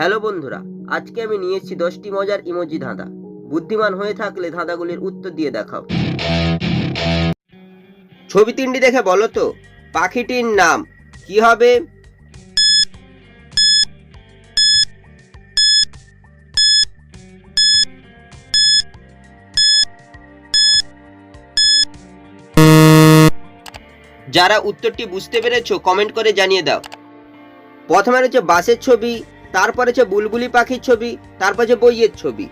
Hello বন্ধুরা, আজকে আমি নিয়ে এসেছি দশটি মজার ইমোজি ধাঁধা। বুদ্ধিমান হয়ে থাকলে ধাঁধাগুলির উত্তর দিয়ে দেখাও। ছবি তিনটি দেখে বলো তো, পাখিটির নাম কি হবে? যারা উত্তরটি বুঝতে পেরেছ কমেন্ট করে জানিয়ে দাও। প্রথমে রয়েছে বাসের ছবি তারপর হচ্ছে বুলবুলি পাখির ছবি, তারপর হচ্ছে বইয়ের ছবি।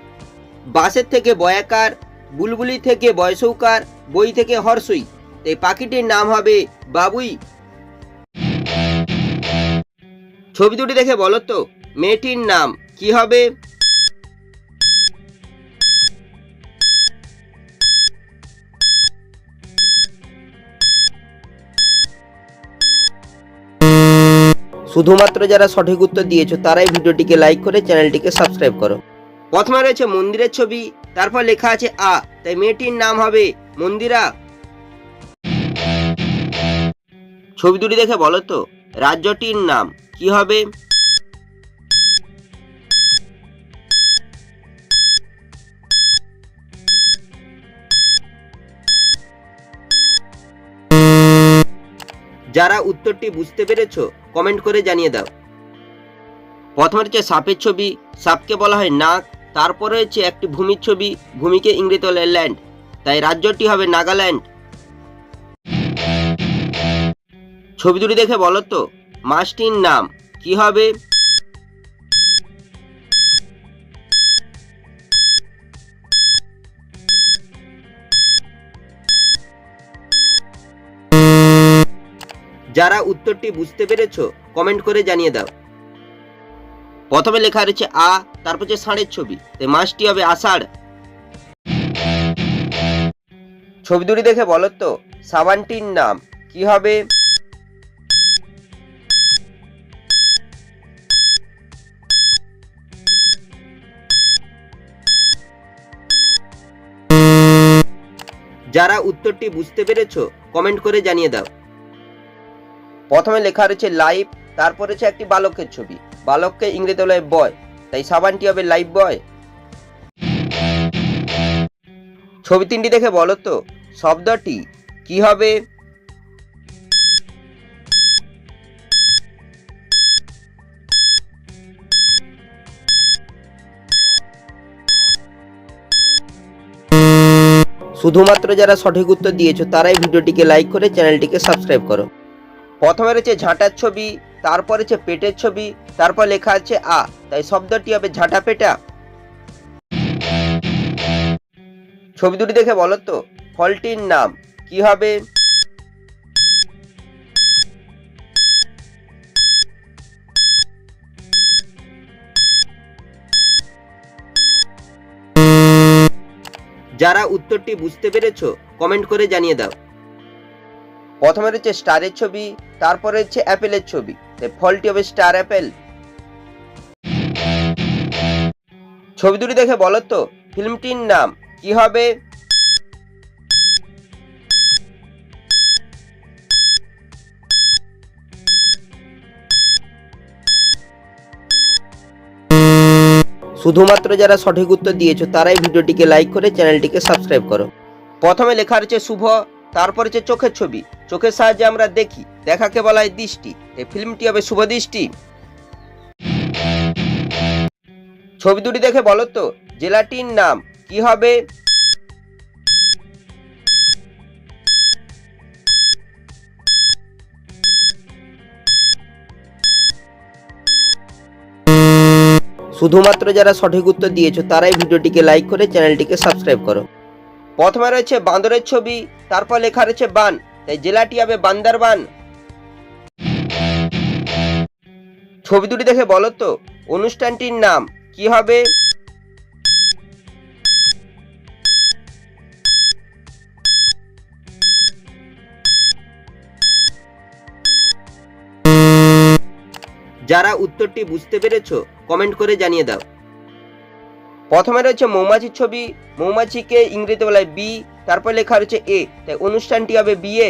বাসের থেকে বয়াকার, বুলবুলি থেকে বয়সৌকার, বই থেকে হর্ষই। এই পাখিটির নাম হবে বাবুই। ছবি দুটি দেখে বলো তো, মেয়েটির নাম কি হবে? শুধুমাত্র যারা সঠিক উত্তর দিয়েছ, তারাই ভিডিওটিকে লাইক করে চ্যানেলটিকে সাবস্ক্রাইব করো। প্রথমে রয়েছে মন্দিরের ছবি, তারপর লেখা আছে আ, তাই মেয়েটির নাম হবে মন্দিরা। ছবি দুটি দেখে বলো তো, রাজ্যটির নাম কি হবে? যারা উত্তরটি বুঝতে পেরেছ কমেন্ট করে জানিয়ে দাও। প্রথম হচ্ছে সাপের ছবি। সাপকে বলা হয় নাক তারপর হচ্ছে একটি ভূমির ছবি। ভূমিকে ইংরেজি বলে ল্যান্ড তাই রাজ্যটি হবে নাগাল্যান্ড। ছবি দুটি দেখে বলো তো, মাছটির নাম কি হবে? যারা উত্তরটি বুঝতে পেরেছ কমেন্ট করে জানিয়ে দাও। প্রথমে লেখা রয়েছে আ, তারপর হচ্ছে ষাঁড়ের ছবি। তাই মাসটি হবে আষাঢ়। ছবি দুটি দেখে বলো তো, সাবানটির নাম কি হবে? যারা উত্তরটি বুঝতে পেরেছ কমেন্ট করে জানিয়ে দাও। প্রথমে লেখা রয়েছে লাইভ তারপর রয়েছে একটি বালকের ছবি। বালককে ইংরেজি বলে বয়। তাই সাবানটি হবে লাইভ বয়। ছবি তিনটি দেখে বলো তো। শব্দটি কি হবে? শুধুমাত্র যারা সঠিক উত্তর দিয়েছ, তারাই ভিডিওটিকে লাইক করে চ্যানেলটিকে সাবস্ক্রাইব করো। প্রথমে রয়েছে ঝাঁটার ছবি, তারপর হচ্ছে পেটের ছবি, তারপর লেখা আছে আ। তাই শব্দটি হবে ঝাঁটা পেটা। ছবি দুটি দেখে বলো তো, ফলটির নাম কি হবে? যারা উত্তরটি বুঝতে পেরেছ কমেন্ট করে জানিয়ে দাও। প্রথমে রয়েছে স্টারের ছবি, তারপরে হচ্ছে অ্যাপেলের ছবি। ফলটি হবে স্টার অ্যাপেল ছবি দুটি দেখে বলো তো, ফিল্মটির নাম কি হবে? শুধুমাত্র যারা সঠিক উত্তর দিয়েছ, তারাই ভিডিওটিকে লাইক করে চ্যানেলটিকে সাবস্ক্রাইব করো। প্রথমে লেখা রয়েছে শুভ। তারপর হচ্ছে চোখের ছবি, চোখের সাহায্যে আমরা দেখি, দেখাকে বলা হয় দৃষ্টি। এই ফিল্মটি হবে শুভ দৃষ্টি। ছবি দুটি দেখে বলো তো, জেলাটির নাম কি হবে? শুধুমাত্র যারা সঠিক উত্তর দিয়েছ, তারাই ভিডিওটিকে লাইক করে চ্যানেলটিকে সাবস্ক্রাইব করো। প্রথমে রয়েছে বান্দরের ছবি, তারপর লেখা রয়েছে বান। তাই জেলাটি হবে বান্দারবান। ছবি দুটি দেখে বলো তো, অনুষ্ঠানটির নাম কি হবে? যারা উত্তরটি বুঝতে পেরেছ, কমেন্ট করে জানিয়ে দাও। প্রথমে রয়েছে মৌমাছির ছবি, মৌমাছিকে ইংরেজিতে বলা হয় বি তারপর লেখা রয়েছে এ তাই অনুষ্ঠানটি হবে বিয়ে